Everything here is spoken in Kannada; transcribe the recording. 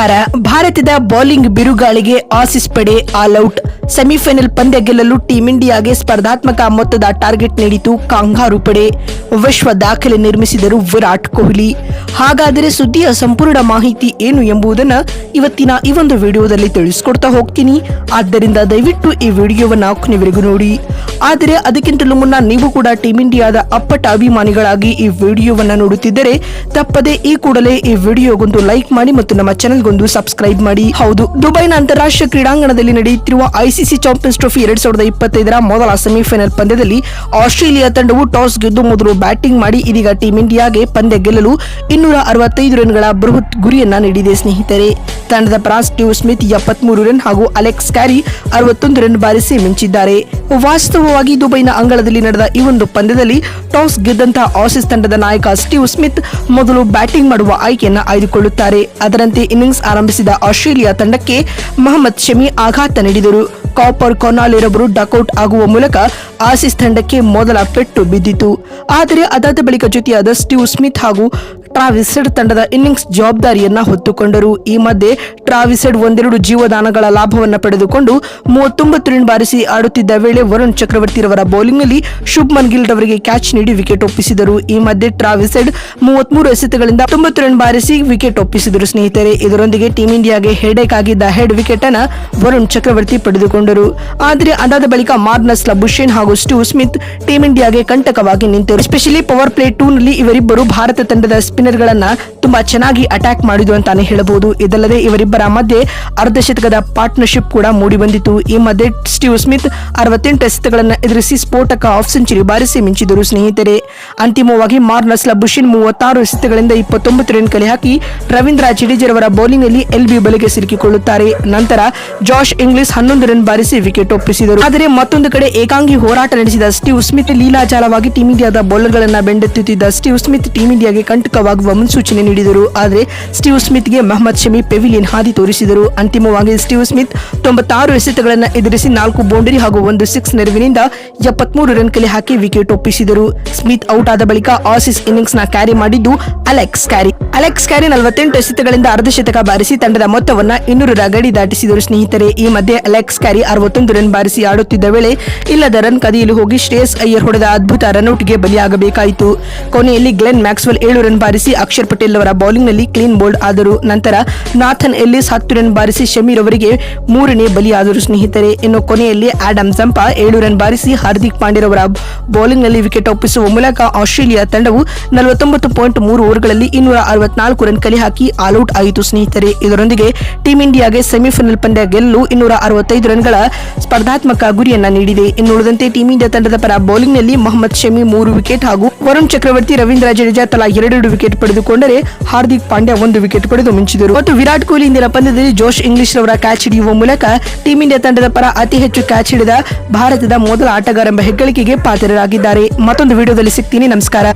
ನಮಸ್ಕಾರ ಭಾರತದ ಬೌಲಿಂಗ್ ಬಿರುಗಾಳಿಗೆ ಆಸಿಸ್ ಪಡೆ ಆಲ್ ಔಟ್. ಸೆಮಿಫೈನಲ್ ಪಂದ್ಯ ಗೆಲ್ಲಲು ಟೀಂ ಇಂಡಿಯಾಗೆ ಸ್ಪರ್ಧಾತ್ಮಕ ಮೊತ್ತದ ಟಾರ್ಗೆಟ್ ನೀಡಿತು ಕಾಂಗಾರು ಪಡೆ. ವಿಶ್ವ ದಾಖಲೆ ನಿರ್ಮಿಸಿದರು ವಿರಾಟ್ ಕೊಹ್ಲಿ. ಹಾಗಾದರೆ ಸುದ್ದಿಯ ಸಂಪೂರ್ಣ ಮಾಹಿತಿ ಏನು ಎಂಬುದನ್ನು ಇವತ್ತಿನ ಈ ಒಂದು ವಿಡಿಯೋದಲ್ಲಿ ತಿಳಿಸ್ಕೊಡ್ತಾ ಹೋಗ್ತೀನಿ. ಆದ್ದರಿಂದ ದಯವಿಟ್ಟು ಈ ವಿಡಿಯೋವನ್ನು ಕೊನೆವರೆಗೂ ನೋಡಿ. ಆದರೆ ಅದಕ್ಕಿಂತಲೂ ಮುನ್ನ ನೀವು ಕೂಡ ಟೀಂ ಇಂಡಿಯಾದ ಅಪ್ಪಟ ಅಭಿಮಾನಿಗಳಾಗಿ ಈ ವಿಡಿಯೋವನ್ನು ನೋಡುತ್ತಿದ್ದರೆ ತಪ್ಪದೆ ಈ ಕೂಡಲೇ ಈ ವಿಡಿಯೋಗೊಂದು ಲೈಕ್ ಮಾಡಿ ಮತ್ತು ನಮ್ಮ ಚಾನೆಲ್ಗೊಂದು ಸಬ್ಸ್ಕ್ರೈಬ್ ಮಾಡಿ. ಹೌದು, ದುಬೈನ ಅಂತಾರಾಷ್ಟ್ರೀಯ ಕ್ರೀಡಾಂಗಣದಲ್ಲಿ ನಡೆಯುತ್ತಿರುವ ಐಸಿಸಿ ಚಾಂಪಿಯನ್ಸ್ ಟ್ರೋಫಿ ಎರಡ್ ಸಾವಿರದ ಇಪ್ಪತ್ತೈದರ ಮೊದಲ ಸೆಮಿಫೈನಲ್ ಪಂದ್ಯದಲ್ಲಿ ಆಸ್ಟ್ರೇಲಿಯಾ ತಂಡವು ಟಾಸ್ ಗೆದ್ದು ಮೊದಲು ಬ್ಯಾಟಿಂಗ್ ಮಾಡಿ ಇದೀಗ ಟೀಂ ಇಂಡಿಯಾಗೆ ಪಂದ್ಯ ಗೆಲ್ಲಲು ಇನ್ನೂರ ಅರವತ್ತೈದು ರನ್ಗಳ ಬೃಹತ್ ಗುರಿಯನ್ನ ನೀಡಿದೆ ಸ್ನೇಹಿತರೆ. ತಂಡದ ಪರ ಸ್ಟೀವ್ ಸ್ಮಿತ್ ಎಪ್ಪತ್ಮೂರು ರನ್ ಹಾಗೂ ಅಲೆಕ್ಸ್ ಕ್ಯಾರಿ ಅರವತ್ತೊಂದು ರನ್ ಬಾರಿಸಿ ಮಿಂಚಿದ್ದಾರೆ. ವಾಸ್ತವವಾಗಿ ದುಬೈನ ಅಂಗಳದಲ್ಲಿ ನಡೆದ ಈ ಒಂದು ಪಂದ್ಯದಲ್ಲಿ ಟಾಸ್ ಗೆದ್ದಂತಹ ಆಸಿಸ್ ತಂಡದ ನಾಯಕ ಸ್ಟೀವ್ ಸ್ಮಿತ್ ಮೊದಲು ಬ್ಯಾಟಿಂಗ್ ಮಾಡುವ ಆಯ್ಕೆಯನ್ನು ಆಯ್ದುಕೊಳ್ಳುತ್ತಾರೆ. ಅದರಂತೆ ಇನ್ನಿಂಗ್ಸ್ ಆರಂಭಿಸಿದ ಆಸ್ಟ್ರೇಲಿಯಾ ತಂಡಕ್ಕೆ ಮೊಹಮ್ಮದ್ ಶಮಿ ಆಘಾತ ನೀಡಿದರು. ಕಾಪರ್ ಕೊನಾಲಿರೊಬ್ಬರು ಡಕೌಟ್ ಆಗುವ ಮೂಲಕ ಆಸಿಸ್ ತಂಡಕ್ಕೆ ಮೊದಲ ಪೆಟ್ಟು ಬಿದ್ದಿತು ಆದರೆ ಅದಾದ ಬಳಿಕ ಜೊತೆಯಾದ ಸ್ಟೀವ್ ಸ್ಮಿತ್ ಹಾಗೂ ಟ್ರಾವಿಸೆಡ್ ತಂಡದ ಇನ್ನಿಂಗ್ಸ್ ಜವಾಬ್ದಾರಿಯನ್ನ ಹೊತ್ತುಕೊಂಡರು. ಈ ಮಧ್ಯೆ ಟ್ರಾವಿಸೆಡ್ ಒಂದೆರಡು ಜೀವದಾನಗಳ ಲಾಭವನ್ನು ಪಡೆದುಕೊಂಡು ಮೂವತ್ತೊಂಬತ್ತು ರನ್ ಬಾರಿಸಿ ಆಡುತ್ತಿದ್ದ ವೇಳೆ ವರುಣ್ ಚಕ್ರವರ್ತಿರವರ ಬೌಲಿಂಗ್ನಲ್ಲಿ ಶುಭ್ಮನ್ ಗಿಲ್ ರವರಿಗೆ ಕ್ಯಾಚ್ ನೀಡಿ ವಿಕೆಟ್ ಒಪ್ಪಿಸಿದರು. ಈ ಮಧ್ಯೆ ಟ್ರಾವಿಸೆಡ್ ಮೂವತ್ಮೂರು ಎಸೆತಗಳಿಂದ ತೊಂಬತ್ತು ರನ್ ಬಾರಿಸಿ ವಿಕೆಟ್ ಒಪ್ಪಿಸಿದರು. ಸ್ನೇಹಿತರೆ, ಇದರೊಂದಿಗೆ ಟೀಂ ಇಂಡಿಯಾಗೆ ಹೆಡೇಕ್ ಆಗಿದ್ದ ಹೆಡ್ ವಿಕೆಟ್ ಅನ್ನ ವರುಣ್ ಚಕ್ರವರ್ತಿ ಪಡೆದುಕೊಂಡರು. ಆದರೆ ಅದಾದ ಬಳಿಕ ಮಾರ್ನಸ್ ಲಬುಷೇನ್ ಹಾಗೂ ಸ್ಟೀವ್ ಸ್ಮಿತ್ ಟೀಂ ಇಂಡಿಯಾಗೆ ಕಂಟಕವಾಗಿ ನಿಂತರು. ಎಸ್ಪೆಷಲಿ ಪವರ್ ಪ್ಲೇ ಟೂ ನಲ್ಲಿ ಇವರಿಬ್ಬರು ಭಾರತ ತಂಡದ ಸ್ಪಿನ್ನರ್ ಗಳನ್ನ ತುಂಬಾ ಚೆನ್ನಾಗಿ ಅಟ್ಯಾಕ್ ಮಾಡಿದ್ರು ಅಂತಾನೆ ಹೇಳಬಹುದು. ಇದಲ್ಲದೆ ಇವರಿಬ್ಬರ ಮಧ್ಯೆ ಅರ್ಧ ಶತಕದ ಪಾರ್ಟ್ನರ್ಶಿಪ್ ಕೂಡ ಮೂಡಿ ಬಂದಿತ್ತು. ಈ ಮಧ್ಯೆ ಸ್ಟೀವ್ ಸ್ಮಿತ್ ಅರವತ್ತೆಂಟು ಎಸೆತಗಳನ್ನು ಎದುರಿಸಿ ಸ್ಫೋಟಕ ಆಫ್ ಸೆಂಚುರಿ ಬಾರಿಸಿ ಮಿಂಚಿದರು ಸ್ನೇಹಿತರೆ, ಅಂತಿಮವಾಗಿ ಮಾರ್ನಸ್ ಬುಷಿನ್ ಮೂವತ್ತಾರು ಎಸೆತಗಳಿಂದ ಇಪ್ಪತ್ತೊಂಬತ್ತು ರನ್ ಕಲೆ ಹಾಕಿ ರವೀಂದ್ರ ಜಡೇಜರವರ ಬೌಲಿಂಗ್ನಲ್ಲಿ ಎಲ್ಬಿ ಬಲೆಗೆ ಸಿಲುಕಿಕೊಳ್ಳುತ್ತಾರೆ. ನಂತರ ಜಾಶ್ ಇಂಗ್ಲಿಸ್ ಹನ್ನೊಂದು ರನ್ ಬಾರಿಸಿ ವಿಕೆಟ್ ಒಪ್ಪಿಸಿದರು. ಆದರೆ ಮತ್ತೊಂದು ಕಡೆ ಏಕಾಂಗಿ ಹೋರಾಟ ನಡೆಸಿದ ಸ್ಟೀವ್ ಸ್ಮಿತ್ ಲೀಲಾಜಾಲವಾಗಿ ಟೀಂ ಇಂಡಿಯಾದ ಬೌಲರ್ಗಳನ್ನ ಬೆಂಡೆತ್ತುತ್ತಿದ್ದ ಸ್ಟೀವ್ ಸ್ಮಿತ್ ಟೀಂ ಇಂಡಿಯಾಗೆ ಕಂಟಕವಾಗುವ ಮುನ್ಸೂಚನೆ ನೀಡಿದರು. ಆದರೆ ಸ್ಟೀವ್ ಸ್ಮಿತ್ಗೆ ಮೊಹಮ್ಮದ್ ಶಮಿ ಪೆವಿಲಿಯನ್ ಹಾದಿ ತೋರಿಸಿದರು. ಅಂತಿಮವಾಗಿ ಸ್ಟೀವ್ ಸ್ಮಿತ್ ತೊಂಬತ್ತಾರು ಎಸೆತಗಳನ್ನು ಎದುರಿಸಿ ನಾಲ್ಕು ಬೌಂಡರಿ ಹಾಗೂ ಒಂದು ಸಿಕ್ಸ್ ನೆರವಿನಿಂದ ಎಪ್ಪತ್ಮೂರು ರನ್ ಕಲೆ ಹಾಕಿ ವಿಕೆಟ್ ಒಪ್ಪಿಸಿದರು. ಸ್ಮಿತ್ ಔಟ್ ಆದ ಬಳಿಕ ಆಸಿಸ್ ಇನ್ನಿಂಗ್ಸ್ನ ಕ್ಯಾರಿ ಮಾಡಿದ್ದು ಅಲೆಕ್ಸ್ ಕ್ಯಾರಿ. ಅಲೆಕ್ಸ್ ಕ್ಯಾರಿ ನಲವತ್ತೆಂಟು ಎಸೆತಗಳಿಂದ ಅರ್ಧ ಶತಕ ಬಾರಿಸಿ ತಂಡದ ಮೊತ್ತವನ್ನ ಇನ್ನೂರರ ಗಡಿ ದಾಟಿಸಿದರು. ಸ್ನೇಹಿತರೆ, ಈ ಮಧ್ಯೆ ಅಲೆಕ್ಸ್ ಕ್ಯಾರಿ ಅರವತ್ತೊಂದು ರನ್ ಬಾರಿಸಿ ಆಡುತ್ತಿದ್ದ ವೇಳೆ ಇಲ್ಲದ ರನ್ ಕದಿಯಲು ಹೋಗಿ ಶ್ರೇಯಸ್ ಅಯ್ಯರ್ ಹೊಡೆದ ಅದ್ಭುತ ರನ್ಔಟ್ಗೆ ಬಲಿಯಾಗಬೇಕಾಯಿತು. ಕೊನೆಯಲ್ಲಿ ಗ್ಲೆನ್ ಮ್ಯಾಕ್ಸ್ವೆಲ್ ಏಳು ರನ್ ಬಾರಿಸಿ ಅಕ್ಷರ್ ಪಟೇಲ್ ಅವರ ಬೌಲಿಂಗ್ನಲ್ಲಿ ಕ್ಲೀನ್ ಬೋಲ್ಡ್ ಆದರು ನಂತರ ನಾಥನ್ ಎಲ್ಲಿಸ್ ಹತ್ತು ರನ್ ಬಾರಿಸಿ ಶಮೀರ್ ಅವರಿಗೆ ಮೂರನೇ ಬಲಿಯಾದರು. ಸ್ನೇಹಿತರೆ, ಇನ್ನು ಕೊನೆಯಲ್ಲಿ ಆಡಮ್ ಜಂಪಾ ಏಳು ರನ್ ಬಾರಿಸಿ ಹಾರ್ದಿಕ್ ಪಾಂಡ್ಯರವರ ಬೌಲಿಂಗ್ನಲ್ಲಿ ವಿಕೆಟ್ ಒಪ್ಪಿಸುವ ಮೂಲಕ ಆಸ್ಟ್ರೇಲಿಯಾ ತಂಡವು ನಲವತ್ತೊಂಬತ್ತು ಪಾಯಿಂಟ್ ಮೂರು ಓವರ್ಗಳಲ್ಲಿ ಇನ್ನೂರ ಅರವತ್ನಾಲ್ಕು ರನ್ ಕಲೆ ಹಾಕಿ ಆಲ್ಔಟ್ ಆಯಿತು. ಸ್ನೇಹಿತರೆ, ಇದರೊಂದಿಗೆ ಟೀಂ ಇಂಡಿಯಾಗೆ ಸೆಮಿಫೈನಲ್ ಪಂದ್ಯ ಗೆಲ್ಲಲು ಇನ್ನೂರ ಅರವತ್ತೈದು ರನ್ಗಳ ಸ್ಪರ್ಧಾತ್ಮಕ ಗುರಿಯನ್ನ ನೀಡಿದೆ. ಇನ್ನು ಉಳಿದಂತೆ ಟೀಂ ಇಂಡಿಯಾ ತಂಡದ ಪರ ಬೌಲಿಂಗ್ನಲ್ಲಿ ಮೊಹಮ್ಮದ್ ಶಮಿ ಮೂರು ವಿಕೆಟ್ ಹಾಗೂ ವರುಣ್ ಚಕ್ರವರ್ತಿ, ರವೀಂದ್ರ ಜಡೇಜಾ ತಲಾ ಎರಡೆರಡು ವಿಕೆಟ್ ಪಡೆದುಕೊಂಡರೆ ಹಾರ್ದಿಕ್ ಪಾಂಡ್ಯ ಒಂದು ವಿಕೆಟ್ ಪಡೆದು ಮಿಂಚಿದರು. ಮತ್ತು ವಿರಾಟ್ ಕೊಹ್ಲಿ ಇಂದಿನ ಪಂದ್ಯದಲ್ಲಿ ಜೋಶ್ ಇಂಗ್ಲಿಷ್ ರವರ ಕ್ಯಾಚ್ ಹಿಡಿಯುವ ಮೂಲಕ ಟೀಂ ಇಂಡಿಯಾ ತಂಡದ ಪರ ಅತಿ ಹೆಚ್ಚು ಕ್ಯಾಚ್ ಹಿಡಿದ ಭಾರತದ ಮೊದಲ ಆಟಗಾರ ಎಂಬ ಹೆಗ್ಗಳಿಕೆಗೆ ಪಾತ್ರರಾಗಿದ್ದಾರೆ. ಮತ್ತೊಂದು ವಿಡಿಯೋದಲ್ಲಿ ಸಿಗ್ತೀನಿ. ನಮಸ್ಕಾರ.